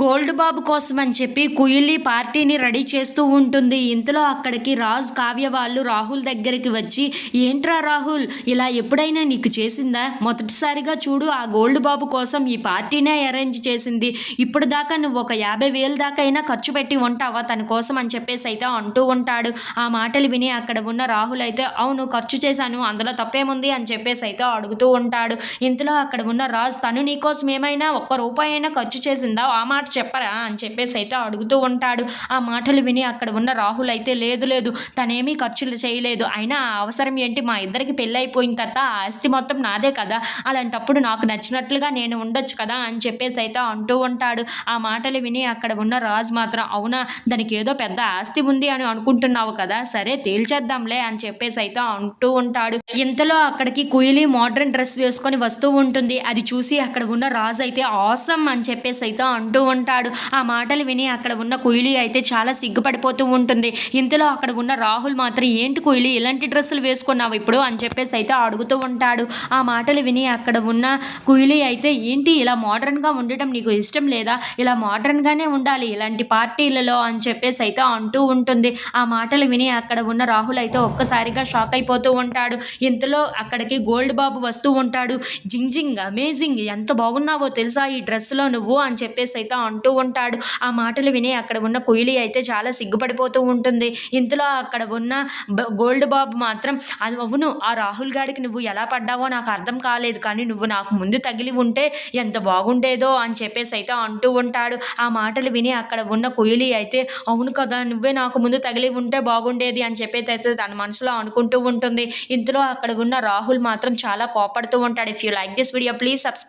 Gold బాబు కోసం అని చెప్పి కుయిలి పార్టీని రెడీ చేస్తూ ఉంటుంది. ఇంతలో అక్కడికి రాజ్ కావ్య వాళ్ళు రాహుల్ దగ్గరికి వచ్చి ఏంట్రా రాహుల్ ఇలా ఎప్పుడైనా నీకు చేసిందా? మొదటిసారిగా చూడు ఆ గోల్డ్ బాబు కోసం ఈ పార్టీనే అరేంజ్ చేసింది. ఇప్పుడు దాకా నువ్వు ఒక యాభై వేలు దాకా అయినా ఖర్చు పెట్టి ఉంటావా? తన కోసం అని చెప్పేసి అయితే అంటూ ఉంటాడు. ఆ మాటలు విని అక్కడ ఉన్న రాహుల్ అయితే అవును ఖర్చు చేశాను అందులో తప్పేముంది? అని చెప్పేసి అయితే అడుగుతూ ఉంటాడు. ఇంతలో అక్కడ ఉన్న రాజ్ తను నీకోసం ఏమైనా ఒక్క రూపాయి అయినా ఖర్చు చేసిందా? ఆ మాట చెప్పరా అని చెప్పేసి అయితే అడుగుతూ ఉంటాడు. ఆ మాటలు విని అక్కడ ఉన్న రాహుల్ అయితే లేదు లేదు తనేమీ ఖర్చులు చేయలేదు. అయినా అవసరం ఏంటి? మా ఇద్దరికి పెళ్ళి అయిపోయిన తర్వాత ఆ ఆస్తి మొత్తం నాదే కదా. అలాంటప్పుడు నాకు నచ్చినట్లుగా నేను ఉండొచ్చు కదా అని చెప్పేసి అయితే అంటూ ఉంటాడు. ఆ మాటలు విని అక్కడ ఉన్న రాజు మాత్రం అవునా? దానికి ఏదో పెద్ద ఆస్తి ఉంది అని అనుకుంటున్నావు కదా? సరే తేల్చేద్దాంలే అని చెప్పేసి అయితే అంటూ ఉంటాడు. ఇంతలో అక్కడికి కుయిలి మోడ్రన్ డ్రెస్ వేసుకొని వస్తూ ఉంటుంది. అది చూసి అక్కడ ఉన్న రాజు అయితే ఆసం అని చెప్పేసి అయితే అంటూ ఉంటాడు ఆ మాటలు విని అక్కడ ఉన్న కుయిలి అయితే చాలా సిగ్గుపడిపోతూ ఉంటుంది. ఇంతలో అక్కడ ఉన్న రాహుల్ మాత్రం ఏంటి కుయిలి ఇలాంటి డ్రెస్సులు వేసుకున్నావు ఇప్పుడు? అని చెప్పేసి అయితే అడుగుతూ ఉంటాడు. ఆ మాటలు విని అక్కడ ఉన్న కుయిలి అయితే ఏంటి ఇలా మోడర్న్గా ఉండటం నీకు ఇష్టం లేదా? ఇలా మోడర్న్గానే ఉండాలి ఇలాంటి పార్టీలలో అని చెప్పేసి అయితే అంటూ ఉంటుంది. ఆ మాటలు విని అక్కడ ఉన్న రాహుల్ అయితే ఒక్కసారిగా షాక్ అయిపోతూ ఉంటాడు. ఇంతలో అక్కడికి గోల్డ్ బాబు వస్తూ ఉంటాడు. జింగ్ జింగ్ అమేజింగ్ ఎంత బాగున్నావో తెలుసా ఈ డ్రెస్లో నువ్వు? అని చెప్పేసి అయితే అంటూ ఉంటాడు. ఆ మాటలు విని అక్కడ ఉన్న కుయిలి అయితే చాలా సిగ్గుపడిపోతూ ఉంటుంది. ఇంతలో అక్కడ ఉన్న బ- గోల్డ్ బాబు మాత్రం అది అవును ఆ రాహుల్ గాడికి నువ్వు ఎలా పడ్డావో నాకు అర్థం కాలేదు. కానీ నువ్వు నాకు ముందు తగిలి ఉంటే ఎంత బాగుండేదో అని చెప్పేసి అయితే అంటూ ఉంటాడు. ఆ మాటలు విని అక్కడ ఉన్న కుయిలి అయితే అవును కదా నువ్వే నాకు ముందు తగిలి ఉంటే బాగుండేది అని చెప్పేసి అయితే తన మనసులో అనుకుంటూ ఉంటుంది. ఇంతలో అక్కడ ఉన్న రాహుల్ మాత్రం చాలా కోపడుతూ ఉంటాడు. If you like this video please subscribe